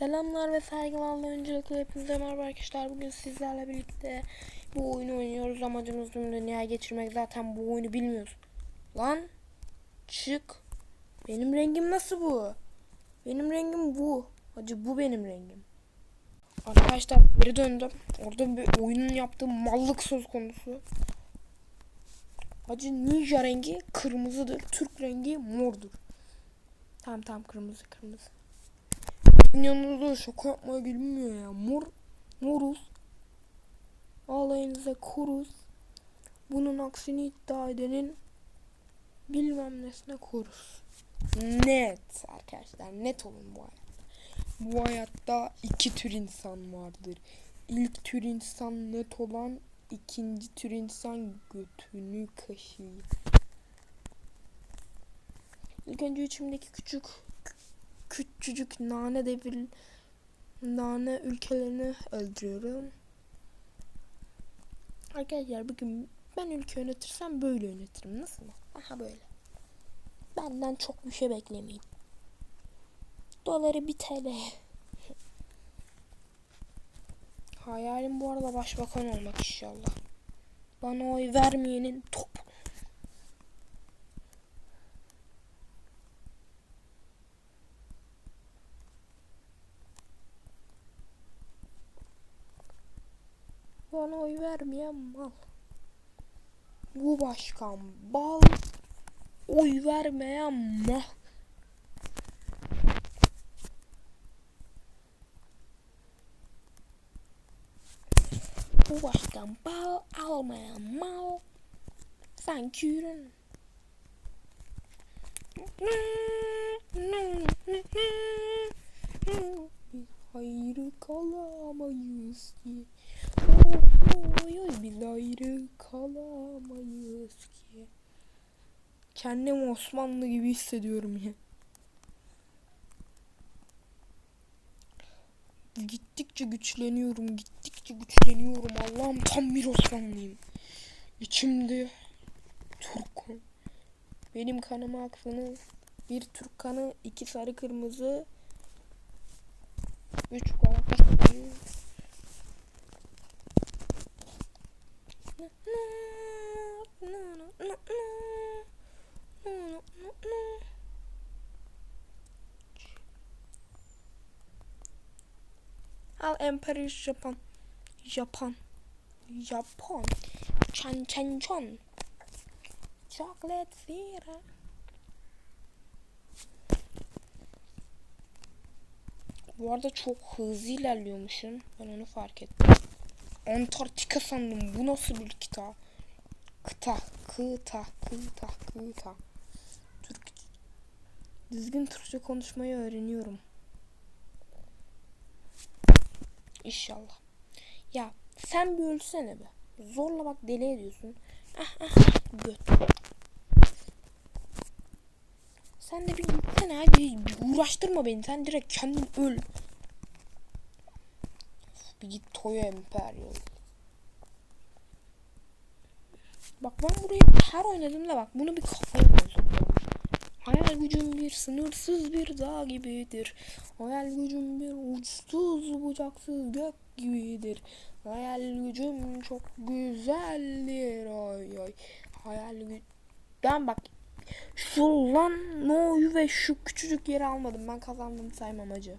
Selamlar ve saygılarla öncelikle hepinize merhaba arkadaşlar. Bugün sizlerle birlikte bu oyunu oynuyoruz. Amacımız tüm dünyaya geçirmek. Zaten bu oyunu bilmiyoruz. Lan çık. Benim rengim nasıl bu? Benim rengim bu. Hacı bu benim rengim. Arkadaşlar geri döndüm. Orada bir oyunun yaptığı mallık söz konusu. Hacı ninja rengi kırmızıdır. Türk rengi mordur. Tamam tamam kırmızı kırmızı. Yanınızda şaka yapmaya gelmiyor ya. Mor, moruz. Alayınıza kuruz. Bunun aksini iddia edenin bilmem nesine kuruz. Net arkadaşlar net olun bu hayatta. Bu hayatta iki tür insan vardır. İlk tür insan net olan, ikinci tür insan götünü kaşıyır. İlk önce içimdeki küçük küçücük nane devir nane ülkelerini öldürüyorum. Arkadaşlar bugün ben ülke yönetirsem böyle yönetirim. Nasıl? Aha böyle. Benden çok bir şey beklemeyin. Doları bir TL. Hayalim bu arada başbakan olmak inşallah. Bana oy vermeyenin top. Bana oy vermeyen mal. Bu başkan bal. Oy vermeyen mal. Bu başkan bal almayan mal. Sen kürün. Hayrı kalamayız ki. Ayrı kalamayız ki. Kendimi Osmanlı gibi hissediyorum ya. Gittikçe güçleniyorum, gittikçe güçleniyorum. Allah'ım tam bir Osmanlıyım. İçimde Türk. Benim kanıma aksınız. Bir Türk kanı, iki sarı kırmızı, üç Al Empire Japan. Japan. Japon. Chan chan chon. Chocolate syrup. Bu arada çok hızlı ilerliyormuşum. Ben onu fark ettim. Antarktika sandım. Bu nasıl bir kıta? Kıta, kıta, kıta, kıta. Türk Düzgün Türkçe konuşmayı öğreniyorum. İnşallah. Ya sen bir ölsene be. Zorla bak deli ediyorsun. Ah ah ah göt. Sen de bir gitsene abi. Uğraştırma beni. Sen direkt kendin öl. Bir git Toyo Imperial. Bak ben burayı her oynadığımda bak bunu bir kafaya koydum. Hayal gücüm bir sınırsız bir dağ gibidir. Hayal gücüm bir uçsuz bucaksız gök gibidir. Hayal gücüm çok güzeldir. Ay ay. Hayal gücüm. Ben bak şu lan No'yu ve şu küçücük yeri almadım. Ben kazandım saymam acı.